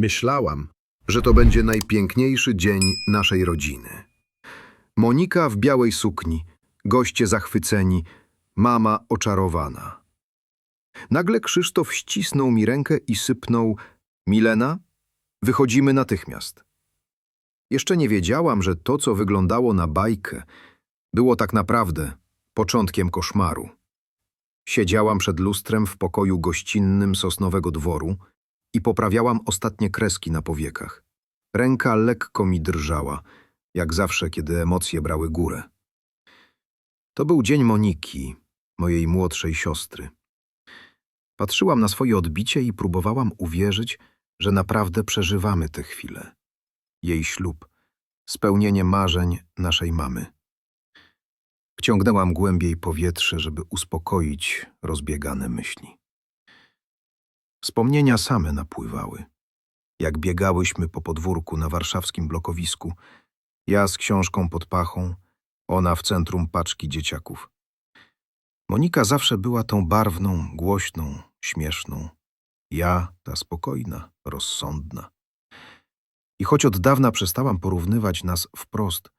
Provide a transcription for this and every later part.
Myślałam, że to będzie najpiękniejszy dzień naszej rodziny. Monika w białej sukni, goście zachwyceni, mama oczarowana. Nagle Krzysztof ścisnął mi rękę i sypnął Milena, wychodzimy natychmiast. Jeszcze nie wiedziałam, że to, co wyglądało na bajkę, było tak naprawdę początkiem koszmaru. Siedziałam przed lustrem w pokoju gościnnym Sosnowego Dworu i poprawiałam ostatnie kreski na powiekach. Ręka lekko mi drżała, jak zawsze, kiedy emocje brały górę. To był dzień Moniki, mojej młodszej siostry. Patrzyłam na swoje odbicie i próbowałam uwierzyć, że naprawdę przeżywamy tę chwilę. Jej ślub, spełnienie marzeń naszej mamy. Wciągnęłam głębiej powietrze, żeby uspokoić rozbiegane myśli. Wspomnienia same napływały. Jak biegałyśmy po podwórku na warszawskim blokowisku, ja z książką pod pachą, ona w centrum paczki dzieciaków. Monika zawsze była tą barwną, głośną, śmieszną. Ja ta spokojna, rozsądna. I choć od dawna przestałam porównywać nas wprost,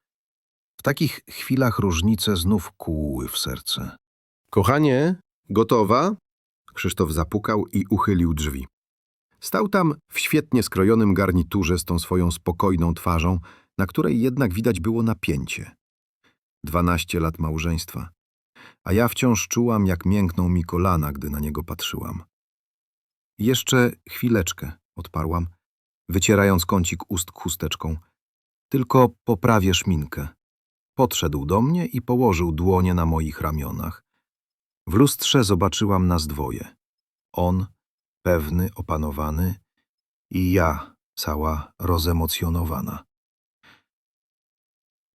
w takich chwilach różnice znów kłuły w serce. Kochanie, gotowa? Krzysztof zapukał i uchylił drzwi. Stał tam w świetnie skrojonym garniturze z tą swoją spokojną twarzą, na której jednak widać było napięcie. Dwanaście lat małżeństwa. A ja wciąż czułam, jak miękną mi kolana, gdy na niego patrzyłam. Jeszcze chwileczkę, odparłam, wycierając kącik ust chusteczką. Tylko poprawię szminkę. Podszedł do mnie i położył dłonie na moich ramionach. W lustrze zobaczyłam nas dwoje. On, pewny, opanowany i ja, cała rozemocjonowana.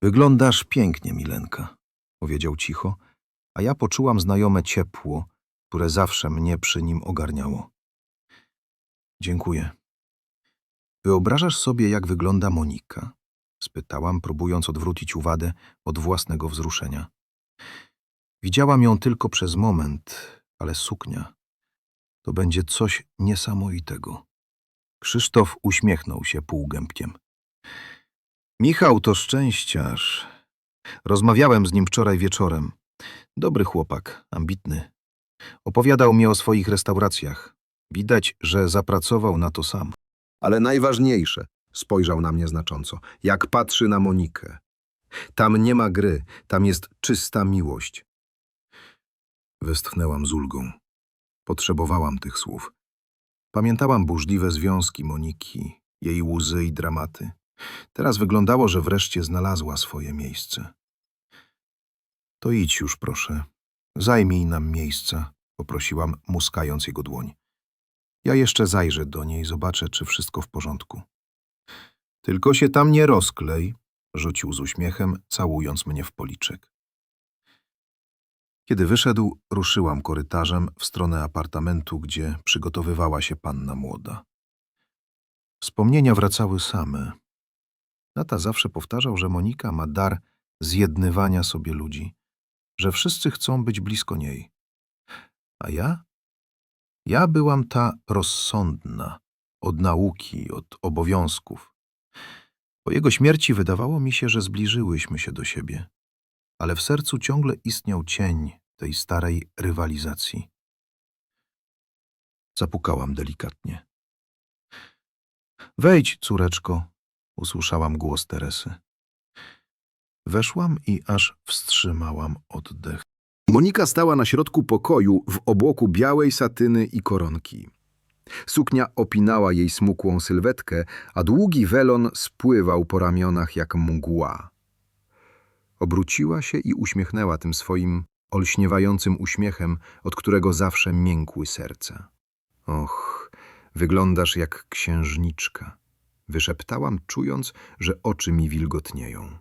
Wyglądasz pięknie, Milenka, powiedział cicho, a ja poczułam znajome ciepło, które zawsze mnie przy nim ogarniało. Dziękuję. Wyobrażasz sobie, jak wygląda Monika? spytałam, próbując odwrócić uwagę od własnego wzruszenia. Widziałam ją tylko przez moment, ale suknia to będzie coś niesamowitego. Krzysztof uśmiechnął się półgębkiem. Michał to szczęściarz. Rozmawiałem z nim wczoraj wieczorem. Dobry chłopak, ambitny. Opowiadał mi o swoich restauracjach. Widać, że zapracował na to sam. Ale najważniejsze, spojrzał na mnie znacząco, jak patrzy na Monikę. Tam nie ma gry, tam jest czysta miłość. Westchnęłam z ulgą. Potrzebowałam tych słów. Pamiętałam burzliwe związki Moniki, jej łzy i dramaty. Teraz wyglądało, że wreszcie znalazła swoje miejsce. To idź już, proszę. Zajmij nam miejsca, poprosiłam, muskając jego dłoń. Ja jeszcze zajrzę do niej, zobaczę, czy wszystko w porządku. Tylko się tam nie rozklej, rzucił z uśmiechem, całując mnie w policzek. Kiedy wyszedł, ruszyłam korytarzem w stronę apartamentu, gdzie przygotowywała się panna młoda. Wspomnienia wracały same. Tata zawsze powtarzał, że Monika ma dar zjednywania sobie ludzi, że wszyscy chcą być blisko niej. A ja? Ja byłam ta rozsądna, od nauki, od obowiązków. Po jego śmierci wydawało mi się, że zbliżyłyśmy się do siebie, ale w sercu ciągle istniał cień tej starej rywalizacji. Zapukałam delikatnie. Wejdź, córeczko, usłyszałam głos Teresy. Weszłam i aż wstrzymałam oddech. Monika stała na środku pokoju w obłoku białej satyny i koronki. Suknia opinała jej smukłą sylwetkę, a długi welon spływał po ramionach jak mgła. Obróciła się i uśmiechnęła tym swoim olśniewającym uśmiechem, od którego zawsze miękły serca. Och, wyglądasz jak księżniczka, wyszeptałam, czując, że oczy mi wilgotnieją.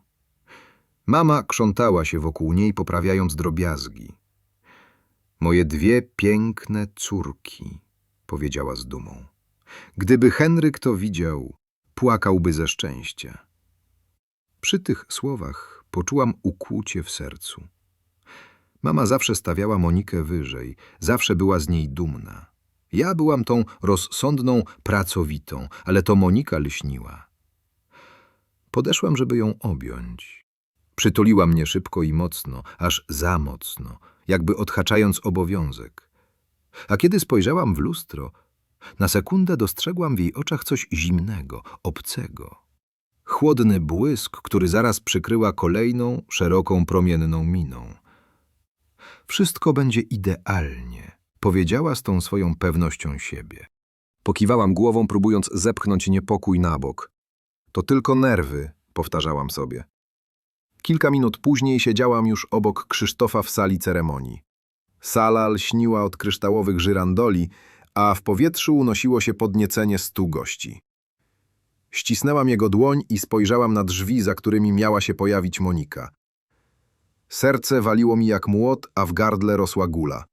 Mama krzątała się wokół niej, poprawiając drobiazgi. Moje dwie piękne córki, powiedziała z dumą. Gdyby Henryk to widział, płakałby ze szczęścia. Przy tych słowach poczułam ukłucie w sercu. Mama zawsze stawiała Monikę wyżej, zawsze była z niej dumna. Ja byłam tą rozsądną, pracowitą, ale to Monika lśniła. Podeszłam, żeby ją objąć. Przytuliła mnie szybko i mocno, aż za mocno, jakby odhaczając obowiązek. A kiedy spojrzałam w lustro, na sekundę dostrzegłam w jej oczach coś zimnego, obcego. Chłodny błysk, który zaraz przykryła kolejną, szeroką, promienną miną. Wszystko będzie idealnie, powiedziała z tą swoją pewnością siebie. Pokiwałam głową, próbując zepchnąć niepokój na bok. To tylko nerwy, powtarzałam sobie. Kilka minut później siedziałam już obok Krzysztofa w sali ceremonii. Sala lśniła od kryształowych żyrandoli, a w powietrzu unosiło się podniecenie stu gości. Ścisnęłam jego dłoń i spojrzałam na drzwi, za którymi miała się pojawić Monika. Serce waliło mi jak młot, a w gardle rosła gula.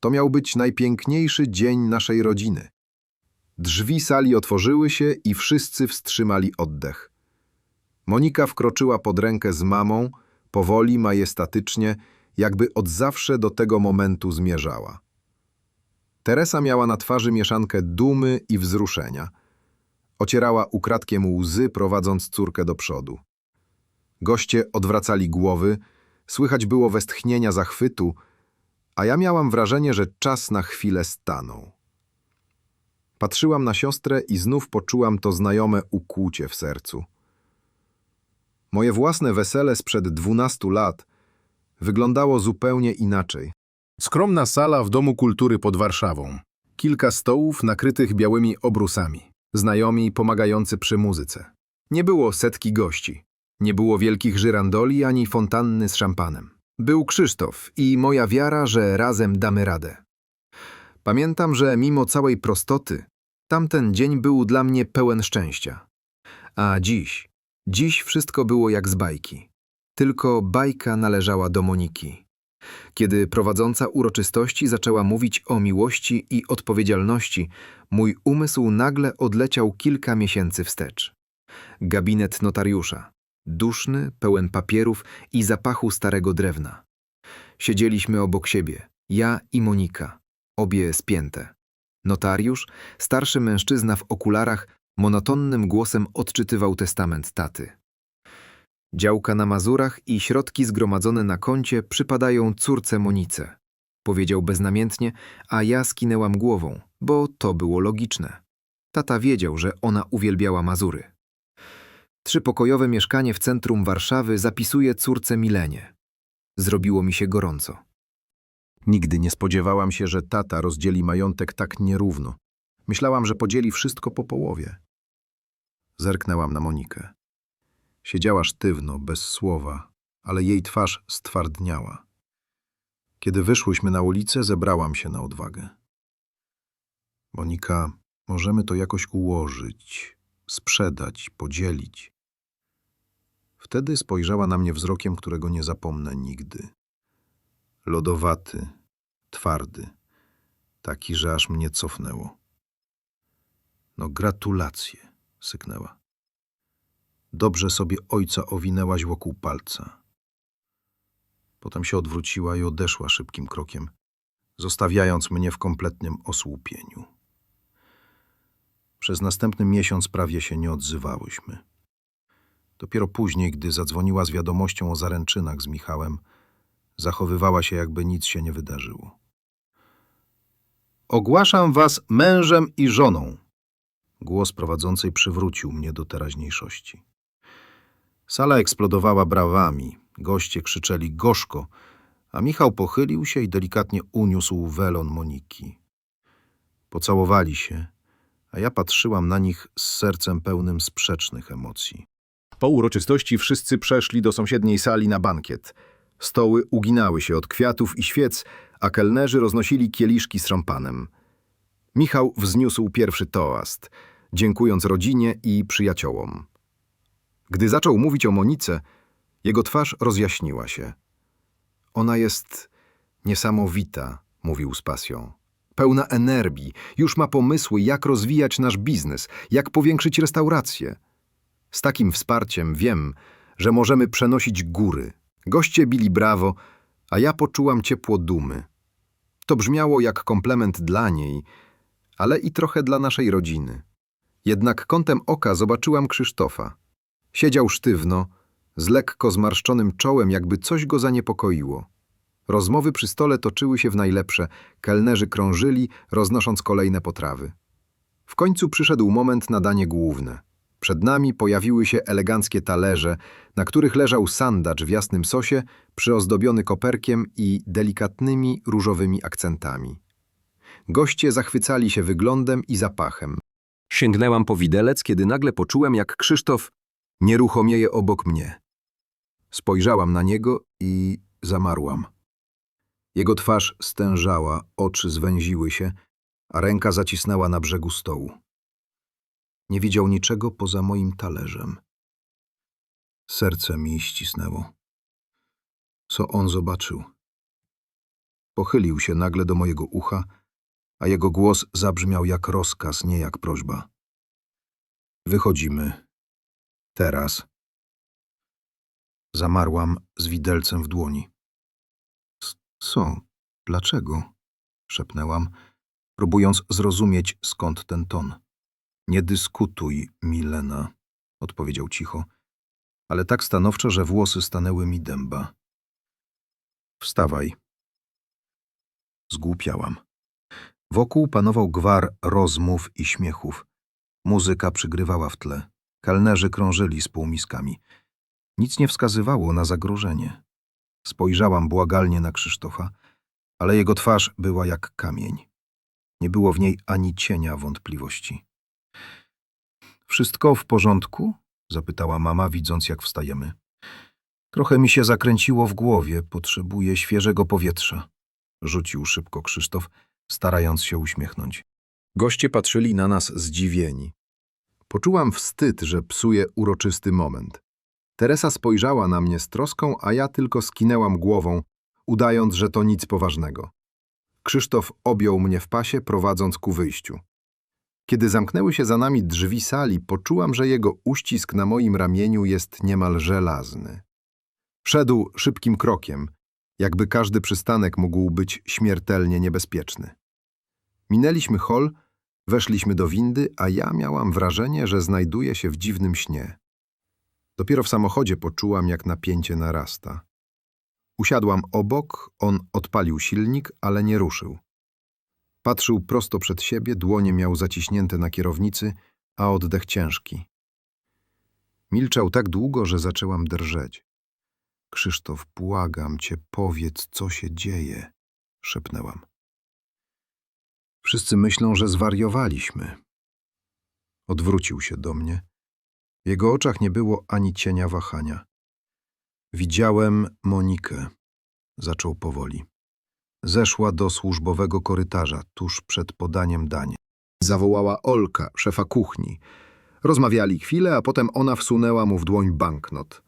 To miał być najpiękniejszy dzień naszej rodziny. Drzwi sali otworzyły się i wszyscy wstrzymali oddech. Monika wkroczyła pod rękę z mamą, powoli, majestatycznie, jakby od zawsze do tego momentu zmierzała. Teresa miała na twarzy mieszankę dumy i wzruszenia. Ocierała ukradkiem łzy, prowadząc córkę do przodu. Goście odwracali głowy, słychać było westchnienia zachwytu, a ja miałam wrażenie, że czas na chwilę stanął. Patrzyłam na siostrę i znów poczułam to znajome ukłucie w sercu. Moje własne wesele sprzed dwunastu lat wyglądało zupełnie inaczej. Skromna sala w Domu Kultury pod Warszawą. Kilka stołów nakrytych białymi obrusami. Znajomi pomagający przy muzyce. Nie było setki gości. Nie było wielkich żyrandoli ani fontanny z szampanem. Był Krzysztof i moja wiara, że razem damy radę. Pamiętam, że mimo całej prostoty, tamten dzień był dla mnie pełen szczęścia. A dziś, dziś wszystko było jak z bajki. Tylko bajka należała do Moniki. Kiedy prowadząca uroczystości zaczęła mówić o miłości i odpowiedzialności, mój umysł nagle odleciał kilka miesięcy wstecz. Gabinet notariusza. Duszny, pełen papierów i zapachu starego drewna. Siedzieliśmy obok siebie, ja i Monika, obie spięte. Notariusz, starszy mężczyzna w okularach, monotonnym głosem odczytywał testament taty. Działka na Mazurach i środki zgromadzone na koncie przypadają córce Monice. Powiedział beznamiętnie, a ja skinęłam głową, bo to było logiczne. Tata wiedział, że ona uwielbiała Mazury. Trzypokojowe mieszkanie w centrum Warszawy zapisuje córce Milenie. Zrobiło mi się gorąco. Nigdy nie spodziewałam się, że tata rozdzieli majątek tak nierówno. Myślałam, że podzieli wszystko po połowie. Zerknęłam na Monikę. Siedziała sztywno, bez słowa, ale jej twarz stwardniała. Kiedy wyszłyśmy na ulicę, zebrałam się na odwagę. Monika, możemy to jakoś ułożyć, sprzedać, podzielić. Wtedy spojrzała na mnie wzrokiem, którego nie zapomnę nigdy. Lodowaty, twardy, taki, że aż mnie cofnęło. No gratulacje, syknęła. Dobrze sobie ojca owinęłaś wokół palca. Potem się odwróciła i odeszła szybkim krokiem, zostawiając mnie w kompletnym osłupieniu. Przez następny miesiąc prawie się nie odzywałyśmy. Dopiero później, gdy zadzwoniła z wiadomością o zaręczynach z Michałem, zachowywała się, jakby nic się nie wydarzyło. Ogłaszam was mężem i żoną. Głos prowadzącej przywrócił mnie do teraźniejszości. Sala eksplodowała brawami, goście krzyczeli gorzko, a Michał pochylił się i delikatnie uniósł welon Moniki. Pocałowali się, a ja patrzyłam na nich z sercem pełnym sprzecznych emocji. Po uroczystości wszyscy przeszli do sąsiedniej sali na bankiet. Stoły uginały się od kwiatów i świec, a kelnerzy roznosili kieliszki z szampanem. Michał wzniósł pierwszy toast, dziękując rodzinie i przyjaciołom. Gdy zaczął mówić o Monice, jego twarz rozjaśniła się. Ona jest niesamowita, mówił z pasją. Pełna energii, już ma pomysły, jak rozwijać nasz biznes, jak powiększyć restaurację. Z takim wsparciem wiem, że możemy przenosić góry. Goście bili brawo, a ja poczułam ciepło dumy. To brzmiało jak komplement dla niej, ale i trochę dla naszej rodziny. Jednak kątem oka zobaczyłam Krzysztofa. Siedział sztywno, z lekko zmarszczonym czołem, jakby coś go zaniepokoiło. Rozmowy przy stole toczyły się w najlepsze, kelnerzy krążyli, roznosząc kolejne potrawy. W końcu przyszedł moment na danie główne. Przed nami pojawiły się eleganckie talerze, na których leżał sandacz w jasnym sosie, przyozdobiony koperkiem i delikatnymi różowymi akcentami. Goście zachwycali się wyglądem i zapachem. Sięgnęłam po widelec, kiedy nagle poczułem, jak Krzysztof nieruchomieje obok mnie. Spojrzałam na niego i zamarłam. Jego twarz stężała, oczy zwęziły się, a ręka zacisnęła na brzegu stołu. Nie widział niczego poza moim talerzem. Serce mi ścisnęło. Co on zobaczył? Pochylił się nagle do mojego ucha, a jego głos zabrzmiał jak rozkaz, nie jak prośba. Wychodzimy. Teraz. Zamarłam z widelcem w dłoni. "S- Co? Dlaczego? szepnęłam, próbując zrozumieć skąd ten ton. Nie dyskutuj, Milena, odpowiedział cicho, ale tak stanowczo, że włosy stanęły mi dęba. Wstawaj. Zgłupiałam. Wokół panował gwar rozmów i śmiechów. Muzyka przygrywała w tle. Kelnerzy krążyli z półmiskami. Nic nie wskazywało na zagrożenie. Spojrzałam błagalnie na Krzysztofa, ale jego twarz była jak kamień. Nie było w niej ani cienia wątpliwości. Wszystko w porządku? zapytała mama, widząc jak wstajemy. Trochę mi się zakręciło w głowie, potrzebuję świeżego powietrza, rzucił szybko Krzysztof, starając się uśmiechnąć. Goście patrzyli na nas zdziwieni. Poczułam wstyd, że psuję uroczysty moment. Teresa spojrzała na mnie z troską, a ja tylko skinęłam głową, udając, że to nic poważnego. Krzysztof objął mnie w pasie, prowadząc ku wyjściu. Kiedy zamknęły się za nami drzwi sali, poczułam, że jego uścisk na moim ramieniu jest niemal żelazny. Szedł szybkim krokiem, jakby każdy przystanek mógł być śmiertelnie niebezpieczny. Minęliśmy hol, weszliśmy do windy, a ja miałam wrażenie, że znajduję się w dziwnym śnie. Dopiero w samochodzie poczułam, jak napięcie narasta. Usiadłam obok, on odpalił silnik, ale nie ruszył. Patrzył prosto przed siebie, dłonie miał zaciśnięte na kierownicy, a oddech ciężki. Milczał tak długo, że zaczęłam drżeć. Krzysztof, błagam cię, powiedz, co się dzieje, szepnęłam. Wszyscy myślą, że zwariowaliśmy. Odwrócił się do mnie. W jego oczach nie było ani cienia wahania. Widziałem Monikę, zaczął powoli. Zeszła do służbowego korytarza tuż przed podaniem dań. Zawołała Olka, szefa kuchni. Rozmawiali chwilę, a potem ona wsunęła mu w dłoń banknot.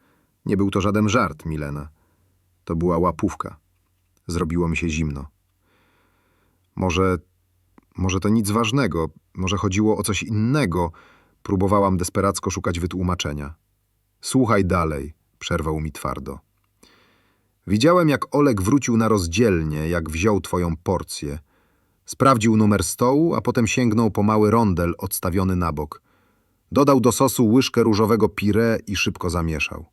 Nie był to żaden żart, Milena. To była łapówka. Zrobiło mi się zimno. Może, może to nic ważnego, może chodziło o coś innego. Próbowałam desperacko szukać wytłumaczenia. Słuchaj dalej, przerwał mi twardo. Widziałem, jak Olek wrócił na rozdzielnie, jak wziął twoją porcję. Sprawdził numer stołu, a potem sięgnął po mały rondel odstawiony na bok. Dodał do sosu łyżkę różowego pire i szybko zamieszał.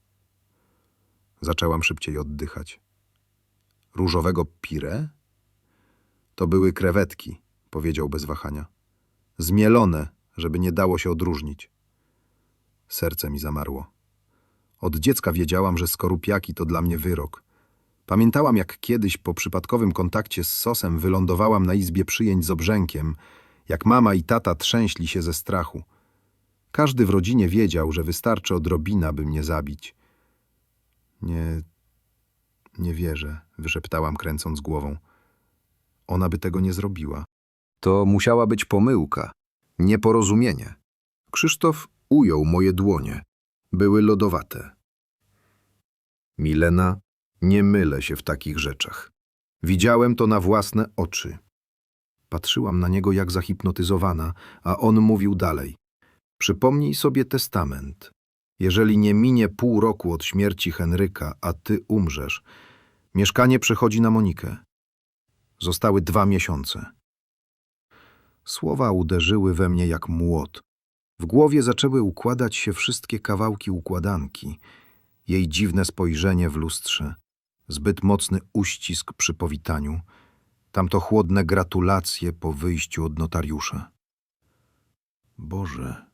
Zaczęłam szybciej oddychać. Różowego pire? To były krewetki, powiedział bez wahania. Zmielone, żeby nie dało się odróżnić. Serce mi zamarło. Od dziecka wiedziałam, że skorupiaki to dla mnie wyrok. Pamiętałam, jak kiedyś po przypadkowym kontakcie z sosem wylądowałam na izbie przyjęć z obrzękiem, jak mama i tata trzęśli się ze strachu. Każdy w rodzinie wiedział, że wystarczy odrobina, by mnie zabić. Nie, nie wierzę, wyszeptałam, kręcąc głową. Ona by tego nie zrobiła. To musiała być pomyłka, nieporozumienie. Krzysztof ujął moje dłonie. Były lodowate. Milena, nie mylę się w takich rzeczach. Widziałem to na własne oczy. Patrzyłam na niego jak zahipnotyzowana, a on mówił dalej. Przypomnij sobie testament. Jeżeli nie minie pół roku od śmierci Henryka, a ty umrzesz, mieszkanie przechodzi na Monikę. Zostały dwa miesiące. Słowa uderzyły we mnie jak młot. W głowie zaczęły układać się wszystkie kawałki układanki. Jej dziwne spojrzenie w lustrze, zbyt mocny uścisk przy powitaniu, tamto chłodne gratulacje po wyjściu od notariusza. Boże,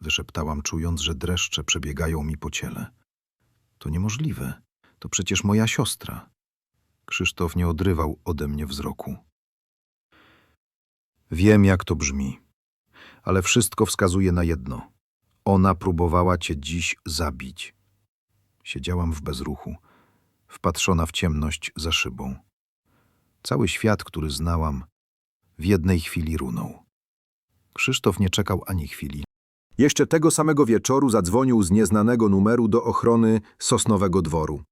wyszeptałam, czując, że dreszcze przebiegają mi po ciele. To niemożliwe. To przecież moja siostra. Krzysztof nie odrywał ode mnie wzroku. Wiem, jak to brzmi, ale wszystko wskazuje na jedno. Ona próbowała cię dziś zabić. Siedziałam w bezruchu, wpatrzona w ciemność za szybą. Cały świat, który znałam, w jednej chwili runął. Krzysztof nie czekał ani chwili. Jeszcze tego samego wieczoru zadzwonił z nieznanego numeru do ochrony Sosnowego Dworu.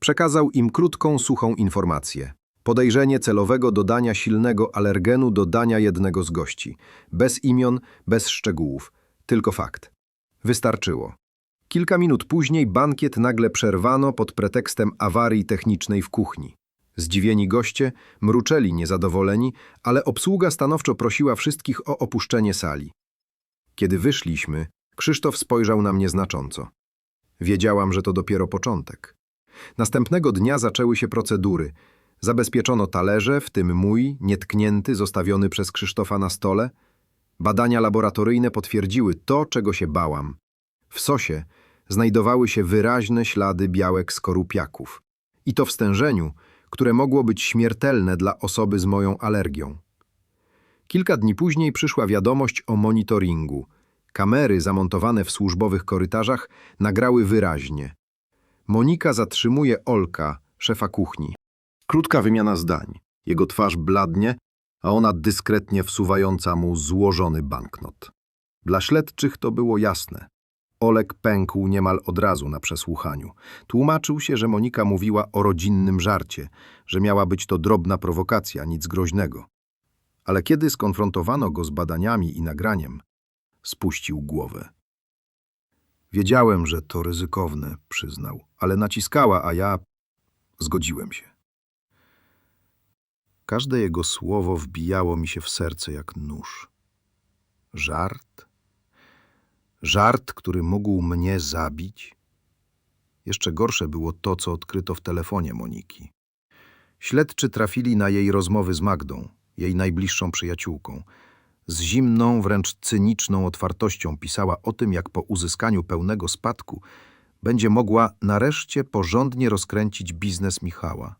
Przekazał im krótką, suchą informację. Podejrzenie celowego dodania silnego alergenu do dania jednego z gości. Bez imion, bez szczegółów. Tylko fakt. Wystarczyło. Kilka minut później bankiet nagle przerwano pod pretekstem awarii technicznej w kuchni. Zdziwieni goście mruczeli niezadowoleni, ale obsługa stanowczo prosiła wszystkich o opuszczenie sali. Kiedy wyszliśmy, Krzysztof spojrzał na mnie znacząco. Wiedziałam, że to dopiero początek. Następnego dnia zaczęły się procedury. Zabezpieczono talerze, w tym mój, nietknięty, zostawiony przez Krzysztofa na stole. Badania laboratoryjne potwierdziły to, czego się bałam. W sosie znajdowały się wyraźne ślady białek skorupiaków. I to w stężeniu, które mogło być śmiertelne dla osoby z moją alergią. Kilka dni później przyszła wiadomość o monitoringu. Kamery zamontowane w służbowych korytarzach nagrały wyraźnie. Monika zatrzymuje Olka, szefa kuchni. Krótka wymiana zdań. Jego twarz bladnie, a ona dyskretnie wsuwająca mu złożony banknot. Dla śledczych to było jasne. Olek pękł niemal od razu na przesłuchaniu. Tłumaczył się, że Monika mówiła o rodzinnym żarcie, że miała być to drobna prowokacja, nic groźnego. Ale kiedy skonfrontowano go z badaniami i nagraniem, spuścił głowę. Wiedziałem, że to ryzykowne, przyznał, ale naciskała, a ja zgodziłem się. Każde jego słowo wbijało mi się w serce jak nóż. Żart? Żart, który mógł mnie zabić? Jeszcze gorsze było to, co odkryto w telefonie Moniki. Śledczy trafili na jej rozmowy z Magdą, jej najbliższą przyjaciółką. Z zimną, wręcz cyniczną otwartością pisała o tym, jak po uzyskaniu pełnego spadku będzie mogła nareszcie porządnie rozkręcić biznes Michała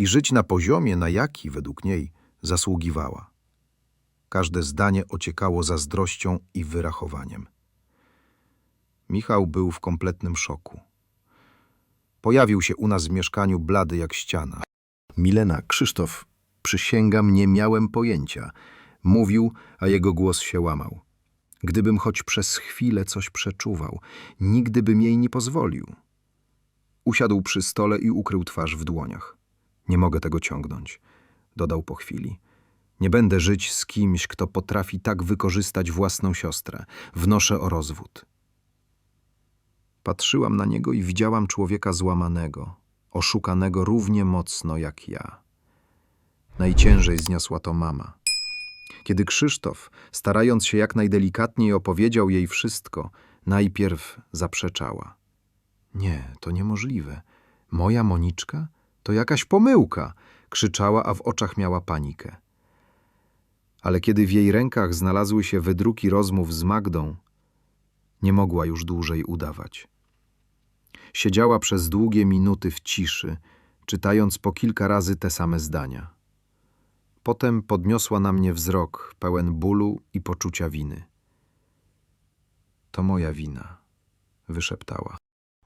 i żyć na poziomie, na jaki, według niej, zasługiwała. Każde zdanie ociekało zazdrością i wyrachowaniem. Michał był w kompletnym szoku. Pojawił się u nas w mieszkaniu blady jak ściana. Milena, Krzysztof, przysięgam, nie miałem pojęcia. Mówił, a jego głos się łamał. Gdybym choć przez chwilę coś przeczuwał, nigdy bym jej nie pozwolił. Usiadł przy stole i ukrył twarz w dłoniach. Nie mogę tego ciągnąć, dodał po chwili. Nie będę żyć z kimś, kto potrafi tak wykorzystać własną siostrę. Wnoszę o rozwód. Patrzyłam na niego i widziałam człowieka złamanego, oszukanego równie mocno jak ja. Najciężej zniosła to mama. Kiedy Krzysztof, starając się jak najdelikatniej, opowiedział jej wszystko, najpierw zaprzeczała. Nie, to niemożliwe. Moja Moniczka? To jakaś pomyłka! krzyczała, a w oczach miała panikę. Ale kiedy w jej rękach znalazły się wydruki rozmów z Magdą, nie mogła już dłużej udawać. Siedziała przez długie minuty w ciszy, czytając po kilka razy te same zdania. Potem podniosła na mnie wzrok, pełen bólu i poczucia winy. To moja wina, wyszeptała.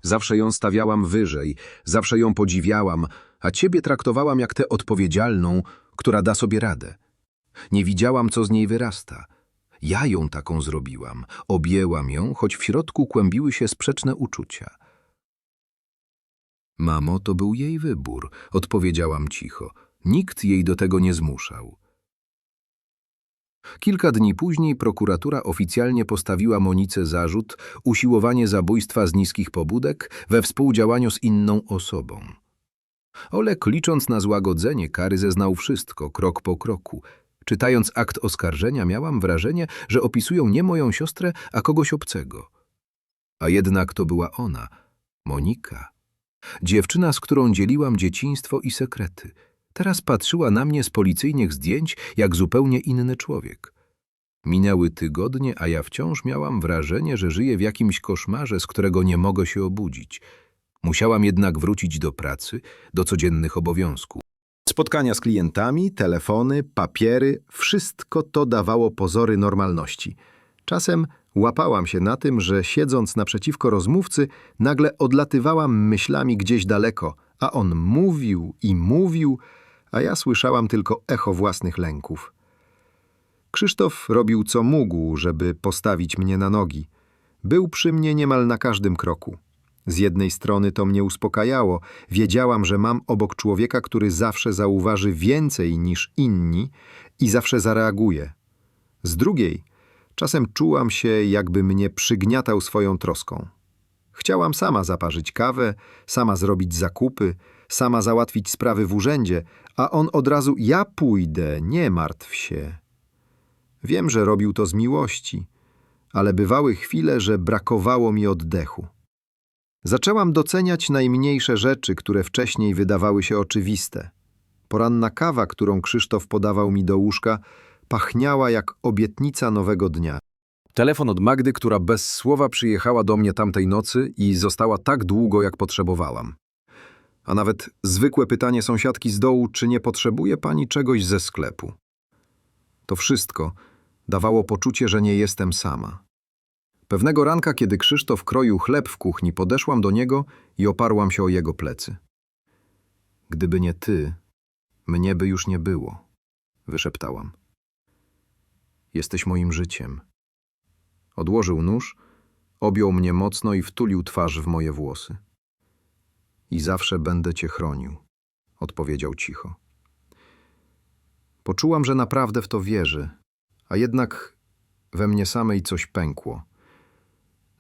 Zawsze ją stawiałam wyżej, zawsze ją podziwiałam, a ciebie traktowałam jak tę odpowiedzialną, która da sobie radę. Nie widziałam, co z niej wyrasta. Ja ją taką zrobiłam, objęłam ją, choć w środku kłębiły się sprzeczne uczucia. Mamo, to był jej wybór, odpowiedziałam cicho. Nikt jej do tego nie zmuszał. Kilka dni później prokuratura oficjalnie postawiła Monice zarzut usiłowanie zabójstwa z niskich pobudek we współdziałaniu z inną osobą. Olek, licząc na złagodzenie kary, zeznał wszystko, krok po kroku. Czytając akt oskarżenia, miałam wrażenie, że opisują nie moją siostrę, a kogoś obcego. A jednak to była ona, Monika. Dziewczyna, z którą dzieliłam dzieciństwo i sekrety. Teraz patrzyła na mnie z policyjnych zdjęć jak zupełnie inny człowiek. Minęły tygodnie, a ja wciąż miałam wrażenie, że żyję w jakimś koszmarze, z którego nie mogę się obudzić. Musiałam jednak wrócić do pracy, do codziennych obowiązków. Spotkania z klientami, telefony, papiery wszystko to dawało pozory normalności. Czasem łapałam się na tym, że siedząc naprzeciwko rozmówcy, nagle odlatywałam myślami gdzieś daleko, a on mówił i mówił, a ja słyszałam tylko echo własnych lęków. Krzysztof robił co mógł, żeby postawić mnie na nogi. Był przy mnie niemal na każdym kroku. Z jednej strony to mnie uspokajało, wiedziałam, że mam obok człowieka, który zawsze zauważy więcej niż inni i zawsze zareaguje. Z drugiej, czasem czułam się, jakby mnie przygniatał swoją troską. Chciałam sama zaparzyć kawę, sama zrobić zakupy, sama załatwić sprawy w urzędzie, a on od razu ja pójdę, nie martw się. Wiem, że robił to z miłości, ale bywały chwile, że brakowało mi oddechu. Zaczęłam doceniać najmniejsze rzeczy, które wcześniej wydawały się oczywiste. Poranna kawa, którą Krzysztof podawał mi do łóżka, pachniała jak obietnica nowego dnia. Telefon od Magdy, która bez słowa przyjechała do mnie tamtej nocy i została tak długo, jak potrzebowałam. A nawet zwykłe pytanie sąsiadki z dołu, czy nie potrzebuje pani czegoś ze sklepu. To wszystko dawało poczucie, że nie jestem sama. Pewnego ranka, kiedy Krzysztof kroił chleb w kuchni, podeszłam do niego i oparłam się o jego plecy. Gdyby nie ty, mnie by już nie było, wyszeptałam. Jesteś moim życiem. Odłożył nóż, objął mnie mocno i wtulił twarz w moje włosy. I zawsze będę cię chronił, odpowiedział cicho. Poczułam, że naprawdę w to wierzy, a jednak we mnie samej coś pękło.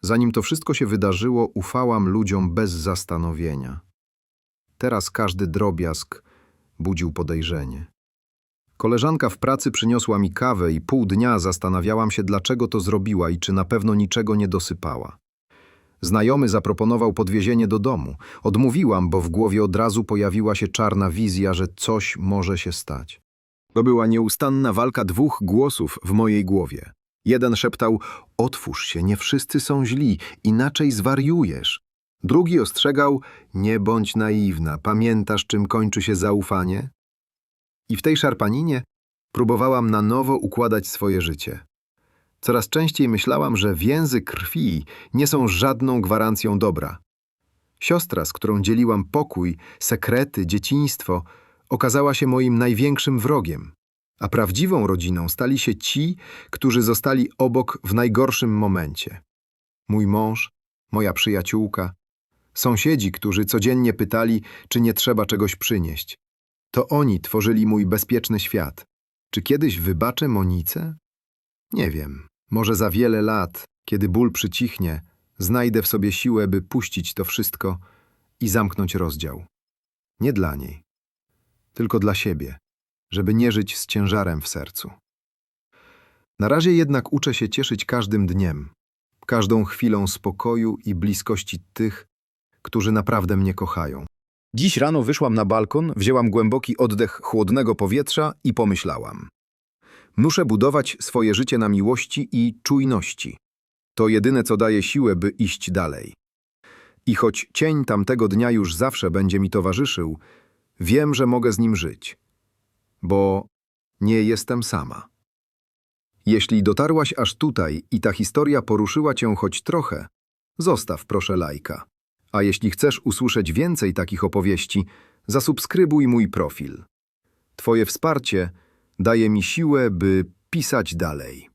Zanim to wszystko się wydarzyło, ufałam ludziom bez zastanowienia. Teraz każdy drobiazg budził podejrzenie. Koleżanka w pracy przyniosła mi kawę i pół dnia zastanawiałam się, dlaczego to zrobiła i czy na pewno niczego nie dosypała. Znajomy zaproponował podwiezienie do domu. Odmówiłam, bo w głowie od razu pojawiła się czarna wizja, że coś może się stać. To była nieustanna walka dwóch głosów w mojej głowie. Jeden szeptał: Otwórz się, nie wszyscy są źli, inaczej zwariujesz. Drugi ostrzegał: Nie bądź naiwna, pamiętasz, czym kończy się zaufanie? I w tej szarpaninie próbowałam na nowo układać swoje życie. Coraz częściej myślałam, że więzy krwi nie są żadną gwarancją dobra. Siostra, z którą dzieliłam pokój, sekrety, dzieciństwo, okazała się moim największym wrogiem. A prawdziwą rodziną stali się ci, którzy zostali obok w najgorszym momencie. Mój mąż, moja przyjaciółka, sąsiedzi, którzy codziennie pytali, czy nie trzeba czegoś przynieść. To oni tworzyli mój bezpieczny świat. Czy kiedyś wybaczę Monice? Nie wiem. Może za wiele lat, kiedy ból przycichnie, znajdę w sobie siłę, by puścić to wszystko i zamknąć rozdział. Nie dla niej, tylko dla siebie, żeby nie żyć z ciężarem w sercu. Na razie jednak uczę się cieszyć każdym dniem, każdą chwilą spokoju i bliskości tych, którzy naprawdę mnie kochają. Dziś rano wyszłam na balkon, wzięłam głęboki oddech chłodnego powietrza i pomyślałam. Muszę budować swoje życie na miłości i czujności. To jedyne, co daje siłę, by iść dalej. I choć cień tamtego dnia już zawsze będzie mi towarzyszył, wiem, że mogę z nim żyć. Bo nie jestem sama. Jeśli dotarłaś aż tutaj i ta historia poruszyła cię choć trochę, zostaw proszę lajka. A jeśli chcesz usłyszeć więcej takich opowieści, zasubskrybuj mój profil. Twoje wsparcie daje mi siłę, by pisać dalej.